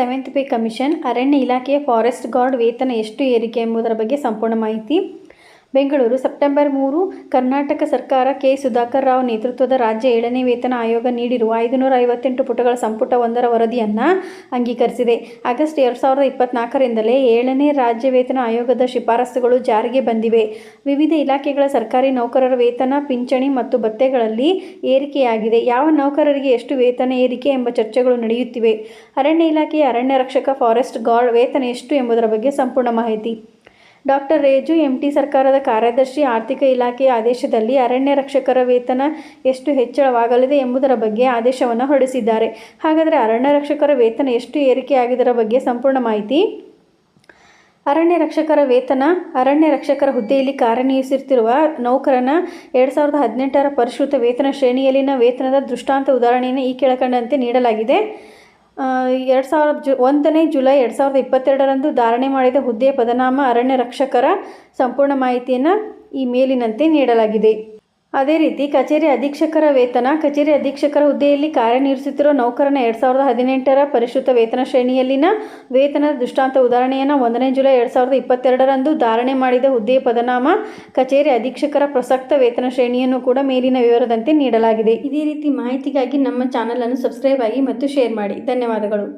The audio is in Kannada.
ಸೆವೆಂತ್ ಪೇ ಕಮಿಷನ್ ಅರಣ್ಯ ಇಲಾಖೆಯ ಫಾರೆಸ್ಟ್ ಗಾರ್ಡ್ ವೇತನ ಎಷ್ಟು ಏರಿಕೆ ಎಂಬುದರ ಬಗ್ಗೆ ಸಂಪೂರ್ಣ ಮಾಹಿತಿ. ಬೆಂಗಳೂರು, ಸೆಪ್ಟೆಂಬರ್ ಮೂರು, ಕರ್ನಾಟಕ ಸರ್ಕಾರ ಕೆ. ಸುಧಾಕರ್ ರಾವ್ ನೇತೃತ್ವದ ರಾಜ್ಯ ಏಳನೇ ವೇತನ ಆಯೋಗ ನೀಡಿರುವ ಐದುನೂರ ಐವತ್ತೆಂಟು ಪುಟಗಳ ಸಂಪುಟ ಒಂದರ ವರದಿಯನ್ನು ಅಂಗೀಕರಿಸಿದೆ. ಆಗಸ್ಟ್ ಎರಡು ಸಾವಿರದ ಇಪ್ಪತ್ನಾಲ್ಕರಿಂದಲೇ ಏಳನೇ ರಾಜ್ಯ ವೇತನ ಆಯೋಗದ ಶಿಫಾರಸುಗಳು ಜಾರಿಗೆ ಬಂದಿವೆ. ವಿವಿಧ ಇಲಾಖೆಗಳ ಸರ್ಕಾರಿ ನೌಕರರ ವೇತನ, ಪಿಂಚಣಿ ಮತ್ತು ಭತ್ಯೆಗಳಲ್ಲಿ ಏರಿಕೆಯಾಗಿದೆ. ಯಾವ ನೌಕರರಿಗೆ ಎಷ್ಟು ವೇತನ ಏರಿಕೆ ಎಂಬ ಚರ್ಚೆಗಳು ನಡೆಯುತ್ತಿವೆ. ಅರಣ್ಯ ಇಲಾಖೆಯ ಅರಣ್ಯ ರಕ್ಷಕ ಫಾರೆಸ್ಟ್ ಗಾರ್ಡ್ ವೇತನ ಎಷ್ಟು ಎಂಬುದರ ಬಗ್ಗೆ ಸಂಪೂರ್ಣ ಮಾಹಿತಿ. ಡಾಕ್ಟರ್ ರೇಜು, ಎಂಟಿ ಸರ್ಕಾರದ ಕಾರ್ಯದರ್ಶಿ, ಆರ್ಥಿಕ ಇಲಾಖೆಯ ಆದೇಶದಲ್ಲಿ ಅರಣ್ಯ ರಕ್ಷಕರ ವೇತನ ಎಷ್ಟು ಹೆಚ್ಚಳವಾಗಲಿದೆ ಎಂಬುದರ ಬಗ್ಗೆ ಆದೇಶವನ್ನು ಹೊರಡಿಸಿದ್ದಾರೆ. ಹಾಗಾದರೆ ಅರಣ್ಯ ರಕ್ಷಕರ ವೇತನ ಎಷ್ಟು ಏರಿಕೆಯಾಗಿದರ ಬಗ್ಗೆ ಸಂಪೂರ್ಣ ಮಾಹಿತಿ? ಅರಣ್ಯ ರಕ್ಷಕರ ವೇತನ, ಅರಣ್ಯ ರಕ್ಷಕರ ಹುದ್ದೆಯಲ್ಲಿ ಕಾರ್ಯನಿರ್ವಹಿಸುತ್ತಿರುವ ನೌಕರನ ಎರಡು ಸಾವಿರದ ಹದಿನೆಂಟರ ಪರಿಷ್ಕೃತ ವೇತನ ಶ್ರೇಣಿಯಲ್ಲಿನ ವೇತನದ ದೃಷ್ಟಾಂತ ಉದಾಹರಣೆಯನ್ನು ಈ ಕೆಳಕಂಡಂತೆ ನೀಡಲಾಗಿದೆ. ಎರಡು ಸಾವಿರದ ಜು, ಒಂದನೇ ಜುಲೈ ಎರಡು ಸಾವಿರದ ಇಪ್ಪತ್ತೆರಡರಂದು ಧಾರಣೆ ಮಾಡಿದ ಹುದ್ದೆಯ ಪದನಾಮ ಅರಣ್ಯ ರಕ್ಷಕರ ಸಂಪೂರ್ಣ ಮಾಹಿತಿಯನ್ನು ಈ ಮೇಲಿನಂತೆ ನೀಡಲಾಗಿದೆ. ಅದೇ ರೀತಿ ಕಚೇರಿ ಅಧೀಕ್ಷಕರ ವೇತನ, ಕಚೇರಿ ಅಧೀಕ್ಷಕರ ಹುದ್ದೆಯಲ್ಲಿ ಕಾರ್ಯನಿರ್ವಹಿಸುತ್ತಿರುವ ನೌಕರನ ಎರಡು ಸಾವಿರದ ಹದಿನೆಂಟರ ಪರಿಷ್ಕೃತ ವೇತನ ಶ್ರೇಣಿಯಲ್ಲಿನ ವೇತನದ ದೃಷ್ಟಾಂತ ಉದಾಹರಣೆಯನ್ನು ಒಂದನೇ ಜುಲೈ ಎರಡು ಸಾವಿರದ ಇಪ್ಪತ್ತೆರಡರಂದು ಧಾರಣೆ ಮಾಡಿದ ಹುದ್ದೆಯ ಪದನಾಮ ಕಚೇರಿ ಅಧೀಕ್ಷಕರ ಪ್ರಸಕ್ತ ವೇತನ ಶ್ರೇಣಿಯನ್ನು ಕೂಡ ಮೇಲಿನ ವಿವರದಂತೆ ನೀಡಲಾಗಿದೆ. ಇದೇ ರೀತಿ ಮಾಹಿತಿಗಾಗಿ ನಮ್ಮ ಚಾನಲನ್ನು ಸಬ್ಸ್ಕ್ರೈಬ್ ಆಗಿ ಮತ್ತು ಶೇರ್ ಮಾಡಿ. ಧನ್ಯವಾದಗಳು.